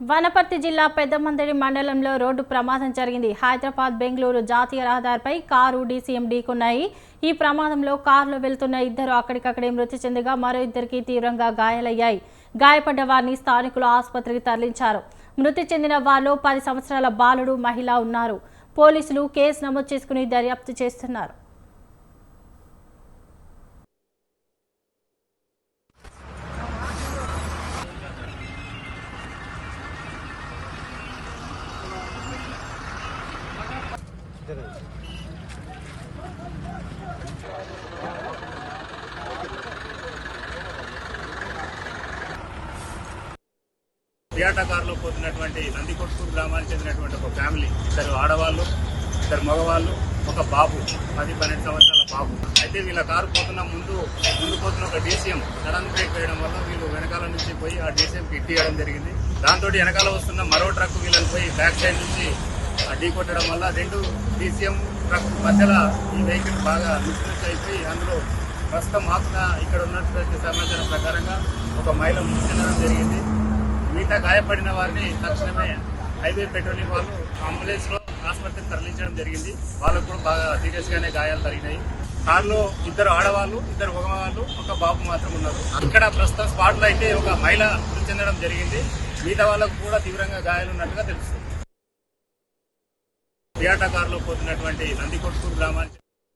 వనపర్తి జిల్లా పెద్దమందడి మండలంలో రోడ్డు ప్రమాదం జరిగింది. హైదరాబాద్ బెంగళూరు జాతీయ రహదారిపై కారు డీసీఎం ఢీకొన్నాయి ఈ ప్రమాదంలో కారులో వెళ్తున్న ఇద్దరు అక్కడికక్కడే మృతి చెందగా మరో ఇద్దరికి తీవ్రంగా గాయాలయ్యాయి. గాయపడ్డ వారిని స్థానికులు ఆసుపత్రికి తరలించారు. మృతి చెందిన వారిలో పది సంవత్సరాల బాలుడు మహిళ ఉన్నారు. పోలీసులు కేసు నమోదు చేసుకుని దర్యాప్తు చేస్తున్నారు. టియాటా కారులో పోతున్నటువంటి నందికొట్టు గ్రామానికి చెందినటువంటి ఒక ఫ్యామిలీ. ఇద్దరు ఆడవాళ్ళు ఇద్దరు మగవాళ్ళు ఒక బాబు పది పన్నెండు సంవత్సరాల బాబు. అయితే వీళ్ళ కారు పోతున్న ముందు ముందు పోతున్న ఒక డీసీఎం సడన్ బ్రేక్ వేయడం వల్ల వీళ్ళు వెనకాల నుంచి పోయి ఆ డీసీఎం హిట్ చేయడం జరిగింది. దాంతో వెనకాల వస్తున్న మరో ట్రక్ వీళ్ళని పోయి బ్యాక్ సైడ్ నుంచి ఢీ కొట్టడం వల్ల రెండు డీసీఎం ట్రక్ మధ్యలో ఈ వెహికల్ బాగా మిస్యూజ్ అయిపోయి అందులో ప్రస్తుతం మాకున్న ఇక్కడ ఉన్నటువంటి సమాచారం ప్రకారంగా ఒక మహిళ మృతి చెందడం జరిగింది. మిగతా గాయపడిన వారిని తక్షణమే హైవే పెట్రోలింగ్ వాళ్ళు అంబులెన్స్లో ఆసుపత్రికి తరలించడం జరిగింది. వాళ్ళకు కూడా బాగా సీరియస్ గానే గాయాలు జరిగినాయి కారులో ఇద్దరు ఆడవాళ్ళు ఇద్దరు మగవాళ్ళు ఒక బాబు మాత్రం ఉన్నారు. అక్కడ ప్రస్తుతం స్పాట్లో అయితే ఒక మహిళ మృతి చెందడం జరిగింది. మిగతా వాళ్ళకు కూడా తీవ్రంగా గాయాలు ఉన్నట్టుగా తెలుస్తుంది. పర్యాటకారులు పొందినటువంటి నందికొట్టు గ్రామానికి